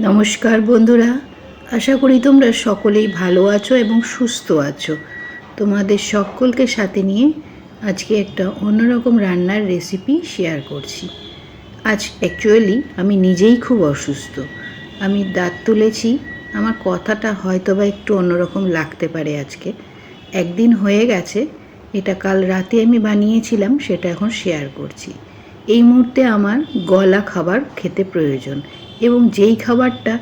নমস্কার বন্ধুরা, আশা করি তোমরা সকলেই ভালো আছো এবং সুস্থ আছো। তোমাদের সকলকে সাথে নিয়ে আজকে একটা অন্যরকম রান্নার রেসিপি শেয়ার করছি। আজ অ্যাকচুয়ালি আমি নিজেই খুব অসুস্থ। আমি দাঁত তুলেছি, আমার কথাটা হয়তো বা একটু অন্যরকম লাগতে পারে আজকে। একদিন হয়ে গেছে, এটা কাল রাতে আমি বানিয়েছিলাম, সেটা এখন শেয়ার করছি। এই মুহূর্তে আমার গলা খাবার খেতে প্রয়োজন এবং যেই খাবারটা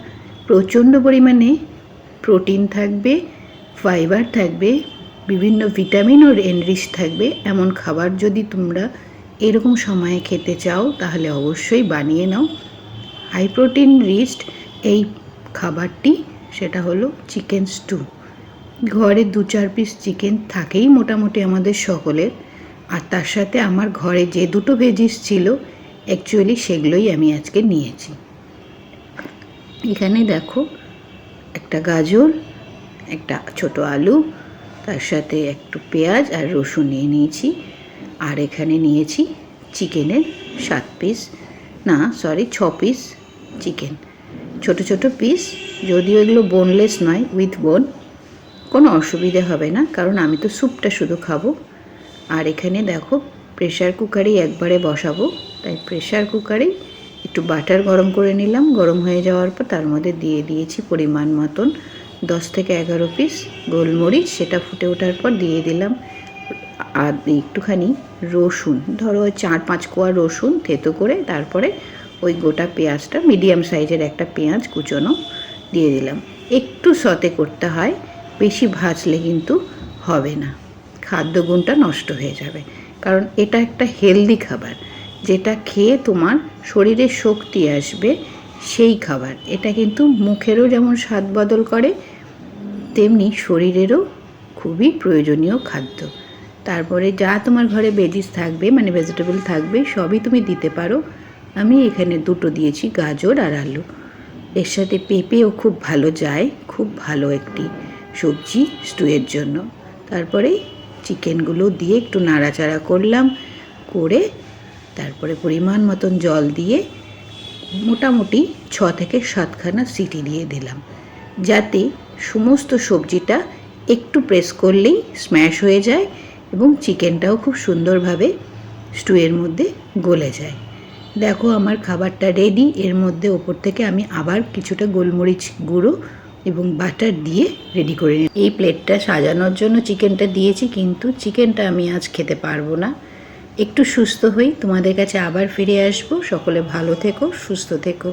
প্রচণ্ড পরিমাণে প্রোটিন থাকবে, ফাইবার থাকবে, বিভিন্ন ভিটামিন ও এনরিচ থাকবে, এমন খাবার যদি তোমরা এরকম সময়ে খেতে চাও তাহলে অবশ্যই বানিয়ে নাও। হাই প্রোটিন রিচড এই খাবারটি সেটা হলো চিকেন স্টু। ঘরে দু চার পিস চিকেন থাকেই মোটামুটি আমাদের সকলের। আর তার সাথে আমার ঘরে যে দুটো ভেজিস ছিল অ্যাকচুয়ালি সেগুলোই আমি আজকে নিয়েছি। এখানে দেখো, একটা গাজর, একটা ছোট আলু, তার সাথে একটু পেঁয়াজ আর রসুন নিয়ে নিয়েছি। আর এখানে নিয়েছি চিকেনের সাত পিস না সরি ছ পিস চিকেন ছোট ছোট পিস যদিও এগুলো বোনলেস নয় উইথ বোন কোনো অসুবিধে হবে না, কারণ আমি তো স্যুপটা শুধু খাব। আর এখানে দেখো প্রেশার কুকারেই একবারে বসাবো। তাই প্রেশার কুকারেই একটু বাটার গরম করে নিলাম। গরম হয়ে যাওয়ার পর তার মধ্যে দিয়ে দিয়েছি পরিমাণ মতন দশ থেকে এগারো পিস গোলমরিচ। সেটা ফুটে ওঠার পর দিয়ে দিলাম আর একটুখানি রসুন। ধরো চার পাঁচ কোয়া রসুন থেতো করে তারপরে ওই গোটা পেঁয়াজটা মিডিয়াম সাইজের একটা পেঁয়াজ কুচোনো দিয়ে দিলাম। একটু সতে করতে হয়, বেশি ভাজলে কিন্তু হবে না। খাদ্যগুণটা নষ্ট হয়ে যাবে। কারণ এটা একটা হেলদি খাবার। যেটা খেয়ে তোমার শরীরে শক্তি আসবে সেই খাবার। এটা কিন্তু মুখেরও যেমন স্বাদ বদল করে, তেমনি শরীরেরও খুবই প্রয়োজনীয় খাদ্য। তারপরে যা তোমার ঘরে ভেজিস থাকবে মানে ভেজিটেবল থাকবে, সবই তুমি দিতে পারো। আমি এখানে দুটো দিয়েছি, গাজর আর আলু। এর সাথে পেঁপেও খুব ভালো যায়, খুব ভালো একটি সবজি স্টুয়ের জন্য। তারপরে চিকেনগুলো দিয়ে একটু নাড়াচাড়া করলাম, করে তারপরে পরিমাণ মতন জল দিয়ে মোটামুটি ছ থেকে সাতখানা সিটি দিয়ে দিলাম। যাতে সমস্ত সবজিটা একটু প্রেস করলেই স্ম্যাশ হয়ে যায় এবং চিকেনটাও খুব সুন্দরভাবে স্টুয়ের মধ্যে গলে যায়। দেখো আমার খাবারটা রেডি এর মধ্যে ওপর থেকে আমি আবার কিছুটা গোলমরিচ গুঁড়ো এবং বাটার দিয়ে রেডি করে নিন এই প্লেটটা সাজানোর জন্য চিকেনটা দিয়েছি, কিন্তু চিকেনটা আমি আজ খেতে পারব না। একটু সুস্থ হই, তোমাদের কাছে আবার ফিরে আসব। সকলে ভালো থেকো, সুস্থ থেকো।